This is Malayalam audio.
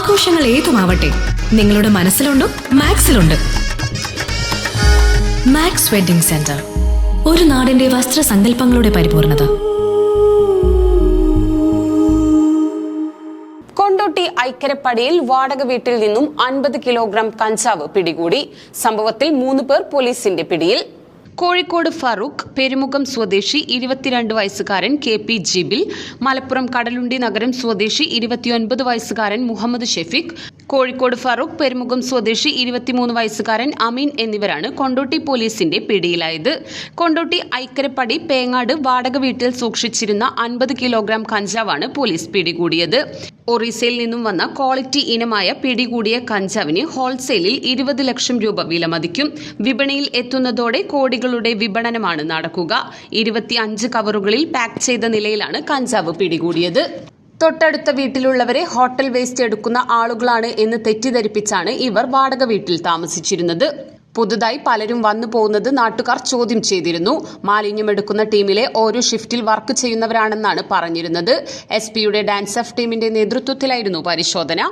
ആഘോഷങ്ങൾ ഏതുമാവട്ടെ നിങ്ങളുടെ മനസ്സിലുണ്ടോ മാക്സിലുണ്ട്. മാക്സ് വെഡിംഗ് സെന്റർ ഒരു നാടിന്റെ വസ്ത്രസങ്കല്പങ്ങളുടെ പരിപൂർണത. കൊണ്ടോട്ടി ഐക്കരപ്പടിയിൽ വാടക വീട്ടിൽ നിന്നും അൻപത് കിലോഗ്രാം കഞ്ചാവ് പിടികൂടി. സംഭവത്തിൽ മൂന്ന് പേർ പോലീസിന്റെ പിടിയിൽ. കോഴിക്കോട് ഫറൂഖ് പെരുമുഖം സ്വദേശി ഇരുപത്തിരണ്ട് വയസ്സുകാരൻ കെ പി ജിബിൽ മലപ്പുറം കടലുണ്ടി നഗരം സ്വദേശി ഇരുപത്തിയൊൻപത് വയസ്സുകാരൻ മുഹമ്മദ് ഷെഫീഖ് കോഴിക്കോട് ഫറൂഖ് പെരുമുഖം സ്വദേശി ഇരുപത്തിമൂന്ന് വയസ്സുകാരൻ അമീൻ എന്നിവരാണ് കൊണ്ടോട്ടി പോലീസിന്റെ പിടിയിലായത്. കൊണ്ടോട്ടി ഐക്കരപ്പടി പേങ്ങാട് വാടക വീട്ടിൽ സൂക്ഷിച്ചിരുന്ന അൻപത് കിലോഗ്രാം കഞ്ചാവാണ് പോലീസ് പിടികൂടിയത്. ഒറീസയിൽ നിന്നും വന്ന ക്വാളിറ്റി ഇനമായ പിടികൂടിയ കഞ്ചാവിന് ഹോൾസെയിലിൽ ഇരുപത് ലക്ഷം രൂപ വിലമതിക്കും. വിപണിയിൽ എത്തുന്നതോടെ കോടികളുടെ വിപണനമാണ് നടക്കുക. ഇരുപത്തി അഞ്ച് കവറുകളിൽ പാക്ക് ചെയ്ത നിലയിലാണ് കഞ്ചാവ് പിടികൂടിയത്. തൊട്ടടുത്ത വീട്ടിലുള്ളവരെ ഹോട്ടൽ വേസ്റ്റ് എടുക്കുന്ന ആളുകളാണ് എന്ന് തെറ്റിദ്ധരിപ്പിച്ചാണ് ഇവർ വാടക വീട്ടിൽ താമസിച്ചിരുന്നത്. പുതുതായി പലരും വന്നു പോകുന്നത് നാട്ടുകാർ ചോദ്യം ചെയ്തിരുന്നു. മാലിന്യമെടുക്കുന്ന ടീമിലെ ഓരോ ഷിഫ്റ്റിൽ വർക്ക് ചെയ്യുന്നവരാണെന്നാണ് പറഞ്ഞിരുന്നത്. എസ് പിയുടെ ഡാൻസ് ഓഫ് ടീമിന്റെ നേതൃത്വത്തിലായിരുന്നു പരിശോധന.